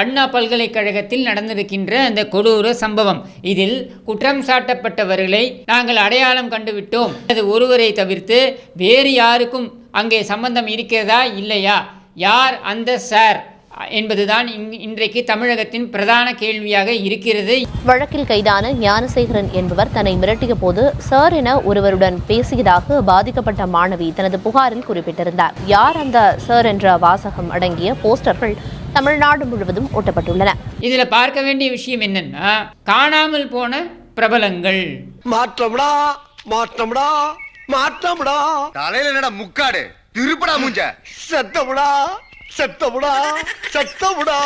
அண்ணா பல்கலைக்கழகத்தில் நடந்திருக்கின்ற அந்த கொடூர சம்பவம். இதில் குற்றம் சாட்டப்பட்டவர்களை நாங்கள் அடையாளம் கண்டுவிட்டோம். அது ஒருவரை தவிர்த்து வேறு யாருக்கும் அங்கே சம்பந்தம் இருக்கிறதா இல்லையா? யார் அந்த சார்? என்பதுதான் இன்றைக்கு தமிழகத்தின் பிரதான கேள்வியாக இருக்கிறது. வழக்கில் கைதான ஞானசேகரன் என்பவர் தன்னை மிரட்டிய போது சார் என ஒருவருடன் பேசியதாக பாதிக்கப்பட்ட மாணவி தனது புகாரில் குறிப்பிட்டிருந்தார். யார் அந்த சார் என்ற வாசகம் அடங்கிய போஸ்டர்கள் தமிழ்நாடு முழுவதும் ஒட்டப்பட்டுள்ளன இதில் பார்க்க வேண்டிய விஷயம் என்னன்னா காணாமல் போன பிரபலங்கள். மாற்றம்டா மாற்றம்டா மாற்றம்டா. தலையில என்னடா முக்காடு? திருப்படா மூஞ்ச. செத்தமுடா செத்தமுடா செத்தமுடா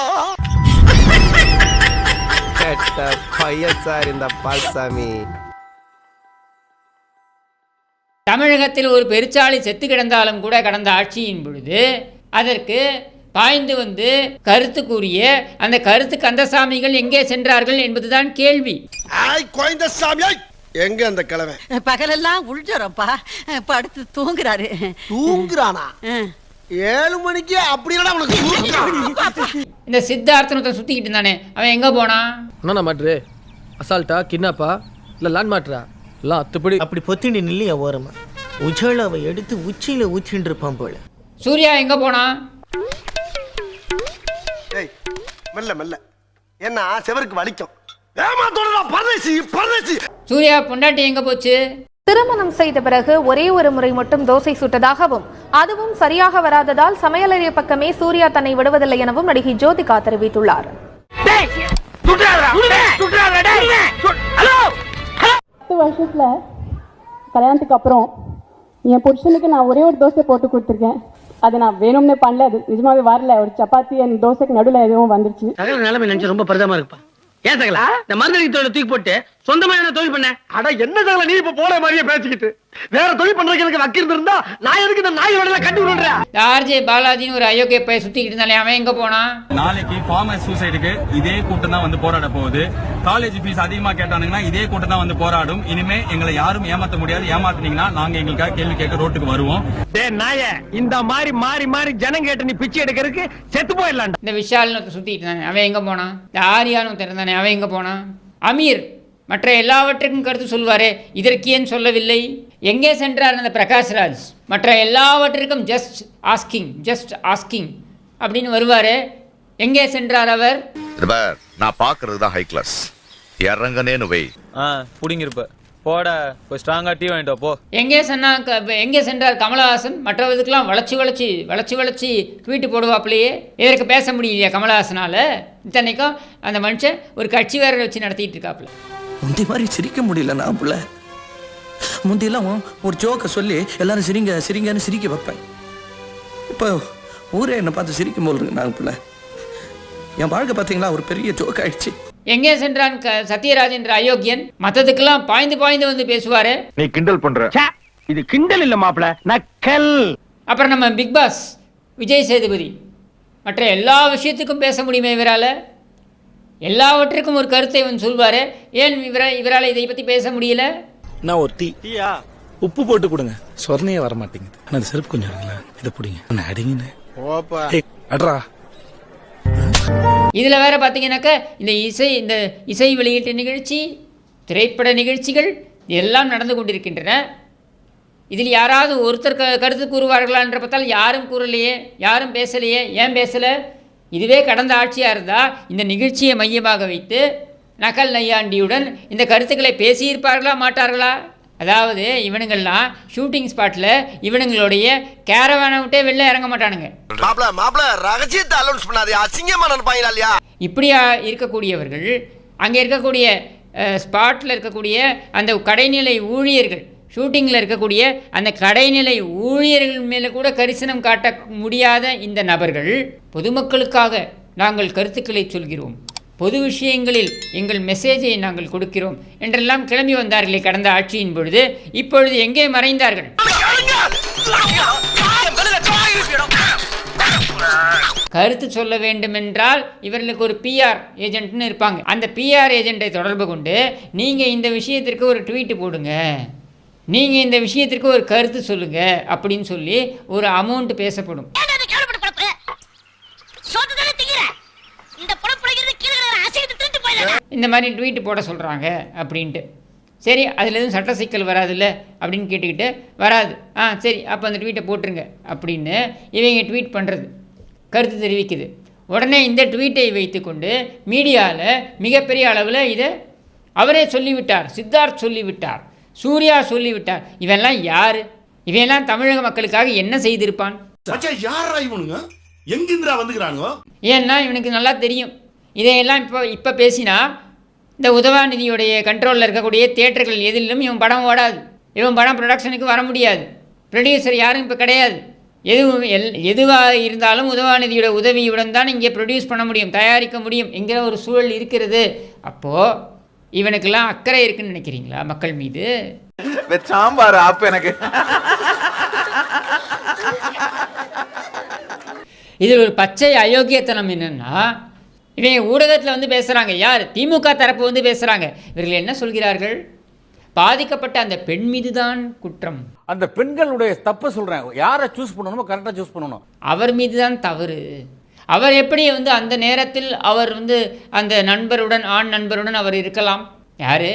கெட்ட பையன் சார் இந்த பால்சாமி. தமிழகத்தில் ஒரு பெருச்சாளி செத்து கிடந்தாலும் கூட கடந்த ஆட்சியின் பொழுது அதற்கு பாய்ந்து வந்து கருத்து கூறிய அந்த கருத்து கந்தசாமிகள் எங்கே சென்றார்கள் என்பதுதான் கேள்வி. ஆய் குழந்த சாமியாய் எங்க அந்த கிழமை பகலெல்லாம் உள்ஜரப்பா படுத்து தூங்குறாரு. தூங்குறானா? ஏழு மணிக்கு அப்படி இல்லடா உனக்கு. தூக்கம். இந்த சித்தார்த்தன் ஒருத்தன் சுத்திக்கிட்டு இருந்தானே. அவன் எங்க போனான்? என்னண்ணா மாட்ரு அசால்ட்டா கிட்னாப்பா? இல்லை லேண்ட் மாட்ரா எல்லாம் அத்துப்படி. அப்படி பொத்திண்டி நில்லையா ஓரமா? உஜாலாவை எடுத்து உச்சியில ஊத்தின்னு இருப்பான் போல. சூர்யா எங்க ஏய் மெல்ல மெல்ல. ஏன்னா செவருக்கு வலிக்கும். ஏமாத்தோடா பரதேசி பரதேசி. சூர்யா பொண்டாட்டி எங்க போச்சு? திருமணம் செய்த பிறகு ஒரே ஒரு முறை மட்டும் தோசை சுட்டதாகவும் அதுவும் சரியாக வராததால் சமையலறை பக்கமே சூர்யா தன்னை விடுவதில்லை எனவும் நடிகை ஜோதிகா தெரிவித்துள்ளார். பத்து வருஷத்துல கல்யாணத்துக்கு அப்புறம் என் புருஷனுக்கு நான் ஒரே ஒரு தோசை போட்டு கொடுத்துருக்கேன். அது நான் வேணும்னே பண்ணல. அது நிஜமாவே வரல. ஒரு சப்பாத்தி என் தோசைக்கு நடுவில் எதுவும் வந்துருச்சு. நிலைமை நினைச்சு ரொம்ப பரிதமா இருப்பா ஏன் சகல இந்த மருந்து தூக்கி போட்டு சொந்தமா என்ன தொழில் பண்ண. அட என்ன சகல நீ இப்ப போன மாதிரியே பேசிக்கிட்டு? வேற தொழில் பண்றதுக்கு எனக்கு வக்கீல் இருந்தா நான் எதுக்கு இந்த நாய் வேடல கட்டி விடுறேன் இந்த ஆர்ஜே பாலாஜின்னு ஒரு அயோக்கிய பைய சுத்திக்கிட்டு இருந்தானே அவன் எங்க போனான்? நாளைக்கு ஃபார்மர் சூசைடுக்கு இதே கூட்டம் தான் வந்து போராட போகுது. காலேஜ் ஃபீஸ் அதிகமா கேட்டானுங்கன்னா இதே கூட்டம் தான் வந்து போராடும். இனிமே எங்களை யாரும் ஏமாத்த முடியாது. ஏமாத்துனீங்கன்னா நாங்க எங்களுக்காக கேள்வி கேட்க ரோட்டுக்கு வருவோம். டே நாய இந்த மாதிரி மாறி மாறி ஜனம் கேட்டு நீ பிச்சை எடுக்கிறதுக்கு செத்து போயிடலாம்டா. இந்த விஷால்னு சுத்திக்கிட்டு இருந்தானே அவன் எங்க போனான்? இந்த ஆரியான்னு ஒருத்தன் இருந்தானே அவன் எங்க போனான்? அமீர் மற்ற எல்லாவற்றுக்கும் கருத்து சொல்வாரே இதற்கு ஏன் சொல்லவில்லை? எங்கே சென்றார் அந்த பிரகாஷ்ராஜ்? மற்ற எல்லாவற்றிற்கும் ஜஸ்ட் ஆஸ்கிங் ஜஸ்ட் ஆஸ்கிங் அப்படின்னு வருவாரே எங்கே சென்றார் அவர்? நான் பாக்குறது தான் ஹை கிளாஸ் இறங்கனேன்னு வை. ஆ புடிங்கிருப்ப. போட போய் ஸ்ட்ராங்கா டீ வாங்கிட்டு போ. எங்கே சென்னா க- எங்கே சென்றார் கமலஹாசன்? மற்றவதுக்கெல்லாம் வளைச்சி வளைச்சி வளைச்சி வளைச்சி ட்வீட்டு போடுவாப்புலையே இதற்கு பேச முடியலையா கமலஹாசனால்? இத்தனைக்கும் அந்த மனுஷன் ஒரு கட்சி வேற வச்சு நடத்திட்டு இருக்காப்புல. முந்தி மாதிரி சிரிக்க முடியல நான் புள்ள. முந்தியெல்லாம் ஒரு ஜோக்க சொல்லி எல்லாரும் சிரிங்க சிரிங்கன்னு சிரிக்க வைப்பேன். இப்போ ஊரே என்னை பார்த்து சிரிக்கும் போல் இருக்கு நான் புள்ள. என் வாழ்க்கை பார்த்தீங்களா ஒரு பெரிய ஜோக் ஆயிடுச்சு. எங்கே சென்றான் க சத்யராஜ் என்ற அயோக்கியன்? மற்றதுக்கெல்லாம் பாய்ந்து பாய்ந்து வந்து பேசுவாரு. நீ கிண்டல் பண்ற. இது கிண்டல் இல்ல மாப்பிள நக்கல். அப்புறம் நம்ம பிக் பாஸ் விஜய் சேதுபதி. மற்ற எல்லா விஷயத்துக்கும் பேச முடியுமே இவரால்? எல்லாவற்றுக்கும் ஒரு கருத்தை இவன் சொல்வார். ஏன் இவரா இவரால் இதை பற்றி பேச முடியல? நான் ஒரு டீ. உப்பு போட்டு கொடுங்க. சொர்ணையே வர மாட்டேங்குது ஆனா இந்த செருப்பு கொஞ்சம் இருங்களேன் இதை பிடிங்க. நான் அடிங்கன்னு. ஓப்பா. அட்ரா இதில் வேற பார்த்தீங்கன்னாக்கா இந்த இசை இந்த இசை வெளியீட்டு நிகழ்ச்சி திரைப்பட நிகழ்ச்சிகள் எல்லாம் நடந்து கொண்டிருக்கின்றன. இதில் யாராவது ஒருத்தர் க கருத்து கூறுவார்களா என்ற பார்த்தால் யாரும் கூறலையே யாரும் பேசலையே ஏன் பேசலை? இதுவே கடந்த ஆட்சியாக இருந்தால் இந்த நிகழ்ச்சியை மையமாக வைத்து நக்கல் நையாண்டியுடன் இந்த கருத்துக்களை பேசியிருப்பார்களா மாட்டார்களா? அதாவது இவனுங்கள்லாம் ஷூட்டிங் ஸ்பாட்டில் இவனுங்களுடைய கேரவானை விட்டே வெளில இறங்க மாட்டானுங்க. மாப்ள மாப்ள ரகசியத்தை அலௌன்ஸ் பண்ணாதே அசிங்கமா நினைப்பாங்களா இல்லையா? இப்படியா இருக்கக்கூடியவர்கள் அங்கே இருக்கக்கூடிய ஸ்பாட்டில் இருக்கக்கூடிய அந்த கடைநிலை ஊழியர்கள் ஷூட்டிங்கில் இருக்கக்கூடிய அந்த கடைநிலை ஊழியர்கள் மேலே கூட கரிசனம் காட்ட முடியாத இந்த நபர்கள் பொதுமக்களுக்காக நாங்கள் கருத்துக்களை சொல்கிறோம். பொது விஷயங்களில் எங்கள் மெசேஜை நாங்கள் கொடுக்கிறோம். என்றெல்லாம் கிளம்பி வந்தார்களே கடந்த ஆட்சியின் பொழுது. இப்பொழுது எங்கே மறைந்தார்கள்? கருத்து சொல்ல வேண்டுமென்றால் இவர்களுக்கு ஒரு பிஆர் ஏஜென்ட்னு இருப்பாங்க. அந்த பிஆர் ஏஜென்ட்டை தொடர்பு கொண்டு நீங்கள் இந்த விஷயத்திற்கு ஒரு ட்வீட் போடுங்க. நீங்கள் இந்த விஷயத்திற்கு ஒரு கருத்து சொல்லுங்க அப்படின்னு சொல்லி ஒரு அமௌண்ட் பேசப்படும். இந்த மாதிரி ட்வீட் போட சொல்கிறாங்க அப்படின்ட்டு. சரி அதில் எதுவும் சட்ட சிக்கல் வராதுல்ல அப்படின்னு கேட்டுக்கிட்டு வராது. ஆ சரி அப்போ அந்த ட்வீட்டை போட்டுருங்க அப்படின்னு இவங்க ட்வீட் பண்ணுறது கருத்து தெரிவிக்குது. உடனே இந்த ட்வீட்டை வைத்துக்கொண்டு மீடியாவில் மிகப்பெரிய அளவில் இதை அவரே சொல்லிவிட்டார் சித்தார்த் சொல்லிவிட்டார். சூர்யா சொல்லிவிட்டார் இவெல்லாம் யார்? இவெல்லாம் தமிழக மக்களுக்காக என்ன செய்திருப்பான்? எங்கிந்திரா வந்துக்கிறானுங்க? ஏன்னா இவனுக்கு நல்லா தெரியும். இதையெல்லாம் இப்போ இப்போ பேசினா இந்த உதவாநிதியுடைய கண்ட்ரோலில் இருக்கக்கூடிய தியேட்டர்கள் எதிலும் இவன் படம் ஓடாது. இவன் படம் ப்ரொடக்ஷனுக்கு வர முடியாது. ப்ரொடியூசர் யாரும் இப்போ கிடையாது. எதுவும் எல் எதுவாக இருந்தாலும் உதவாநிதியோட உதவியுடன் தான் இங்கே ப்ரொடியூஸ் பண்ண முடியும் தயாரிக்க முடியும் என்கிற ஒரு சூழல் இருக்கிறது. அப்போது இவனுக்கெல்லாம் அக்கறை இருக்குன்னு நினைக்கிறீங்களா மக்கள் மீது? சாம்பார் ஆப்பு எனக்கு. இதில் ஒரு பச்சை அயோக்கியத்தனம் என்னன்னா இவங்க ஊடகத்தில் வந்து பேசுகிறாங்க யார்? திமுக தரப்பு வந்து பேசுகிறாங்க இவர்கள் என்ன சொல்கிறார்கள்? பாதிக்கப்பட்ட அந்த பெண் மீது தான் குற்றம். அந்த பெண்களுடைய தப்ப சொல்றேன். யாரை சூஸ் பண்ணணுமோ கரெக்டா சூஸ் பண்ணணும். அவர் மீது தான் தவறு. அவர் எப்படி வந்து அந்த நேரத்தில் அவர் வந்து அந்த நண்பருடன் ஆண் நண்பருடன் அவர் இருக்கலாம்? யார்?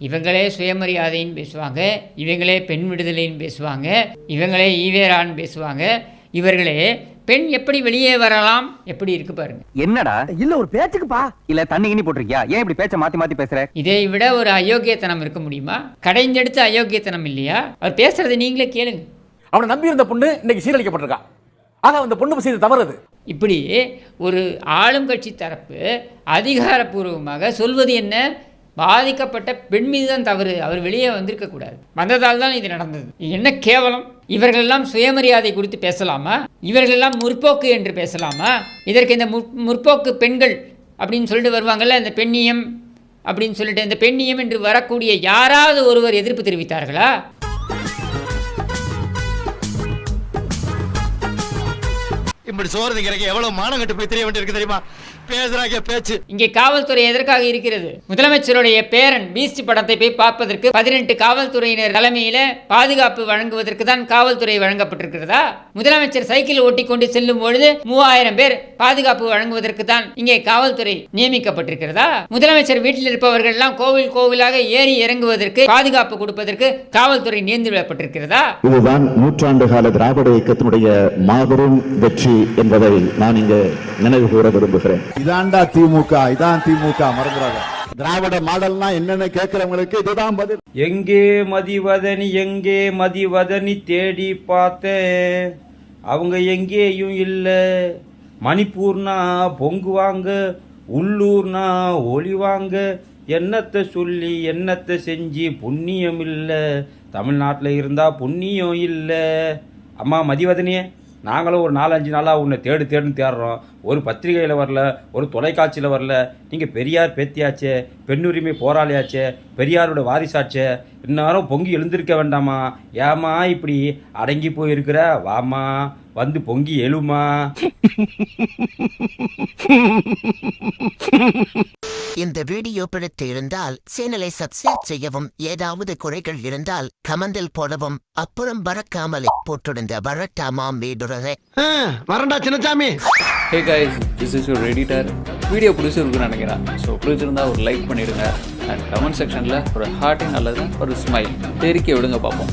இவங்களே சுயமரியாதைன்னு பேசுவாங்க இவங்களே பெண் விடுதலைன்னு பேசுவாங்க இவங்களே ஈவேரான்னு பேசுவாங்க. இவர்களே பெண் எப்படி வெளியே வரலாம்? எப்படி இருக்கு பாருங்க. என்னடா? இல்ல ஒரு பேச்சுக்குப்பா. இல்ல தண்ணி கிண்ணி போட்டிருக்கியா? ஏன் இப்படி பேச்ச மாத்தி மாத்தி பேசுற? இதை விட ஒரு அயோக்கியத்தனம் இருக்க முடியுமா? கடைஞ்செடுத்த அயோக்கியத்தனம் இல்லையா? அவர் பேசுறதை நீங்களே கேளுங்க. அவனை நம்பி இருந்த பொண்ணு இன்னைக்கு சீரழிக்கப்பட்டிருக்கா. ஆக அந்த பொண்ணு செய்த தவறுது இப்படி ஒரு ஆளும் கட்சி தரப்பு அதிகாரப்பூர்வமாக சொல்வது என்ன? பாதிக்கப்பட்ட பெண் மீது தான் தவறு. அவர் வெளியே வந்திருக்க கூடாது. வந்ததால் தான் இது நடந்தது. என்ன கேவலம்? இவர்களெல்லாம் சுயமரியாதை குறித்து பேசலாமா? இவர்களெல்லாம் முற்போக்கு என்று பேசலாமா? இதற்கு இந்த முற் முற்போக்கு பெண்கள் அப்படின்னு சொல்லிட்டு வருவாங்கல்ல இந்த பெண்ணியம் அப்படின்னு சொல்லிட்டு இந்த பெண்ணியம் என்று வரக்கூடிய யாராவது ஒருவர் எதிர்ப்பு தெரிவித்தார்களா? இப்படி சோறு திங்கிறக்கு எவ்வளவு மானம் கட்டு போய் தெரிய வேண்டியிருக்கு தெரியுமா? பேசுறாங்க பேச்சு. இங்கே காவல்துறை எதற்காக இருக்கிறது? முதலமைச்சருடைய பேரன் பீஸ்ட் படத்தை போய் பார்ப்பதற்கு பதினெட்டு காவல்துறையினர் தலைமையில பாதுகாப்பு வழங்குவதற்கு தான் காவல்துறை வழங்கப்பட்டிருக்கிறதா? முதலமைச்சர் சைக்கிள் ஓட்டி கொண்டு செல்லும் பொழுது மூவாயிரம் பேர் பாதுகாப்பு வழங்குவதற்கு தான் இங்கே காவல்துறை நியமிக்கப்பட்டிருக்கிறதா? முதலமைச்சர் வீட்டில் இருப்பவர்கள் எல்லாம் கோவில் கோவிலாக ஏறி இறங்குவதற்கு பாதுகாப்பு கொடுப்பதற்கு காவல்துறை நியந்திரப்பட்டிருக்கிறதா இதுதான் நூற்றாண்டு கால திராவிட இயக்கத்தினுடைய மாபெரும் வெற்றி என்பதை நான் இங்கு நினைவு கூற விரும்புகிறேன். இதான்டா திமுக இதான் திமுக மறந்துடாத திராவிட மாடல்னா என்னன்னு கேட்கிறவங்களுக்கு இதுதான் பதில். எங்கே மதிவதனி எங்கே மதிவதனி தேடி பார்த்தேன். அவங்க எங்கேயும் இல்லை. மணிப்பூர்னா பொங்குவாங்க உள்ளூர்னா ஒளிவாங்க. என்னத்தை சொல்லி என்னத்தை செஞ்சு புண்ணியம் இல்லை. தமிழ்நாட்டில் இருந்தால் புண்ணியம் இல்லை. அம்மா மதிவதனியே நாங்களும் ஒரு நாலஞ்சு நாளாக உன்னை தேடு தேடுன்னு தேடுறோம். ஒரு பத்திரிகையில் வரல ஒரு தொலைக்காட்சியில் வரல. நீங்கள் பெரியார் பேத்தியாச்சே பெண்ணுரிமை போராளியாச்சே பெரியாரோட வாரிசாச்சே இந்நேரம் பொங்கி எழுந்திருக்க வேண்டாமா? ஏமா இப்படி அடங்கி போயிருக்கிற? வாமா வந்து பொங்கி எழுமா? இந்த வீடியோ பிடித்து இருந்தால் சேனலை சப்ஸ்கிரைப் செய்யவும் ஏதாவது குறைகள் இருந்தால் கமெண்டில் போடவும். அப்புறம் பறக்காமலே போட்டிருந்த வரட்டாமாம் வீடுறதை வரண்டா Chinnasamy hey guys this is your editor video பிடிச்சிருக்குன்னு நினைக்கிறேன். ஸோ பிடிச்சிருந்தா ஒரு லைக் பண்ணிடுங்க. அண்ட் கமெண்ட் செக்ஷனில் ஒரு ஹார்ட்டிங் அல்லது ஒரு ஸ்மைல் தெரிக்க விடுங்க பார்ப்போம்.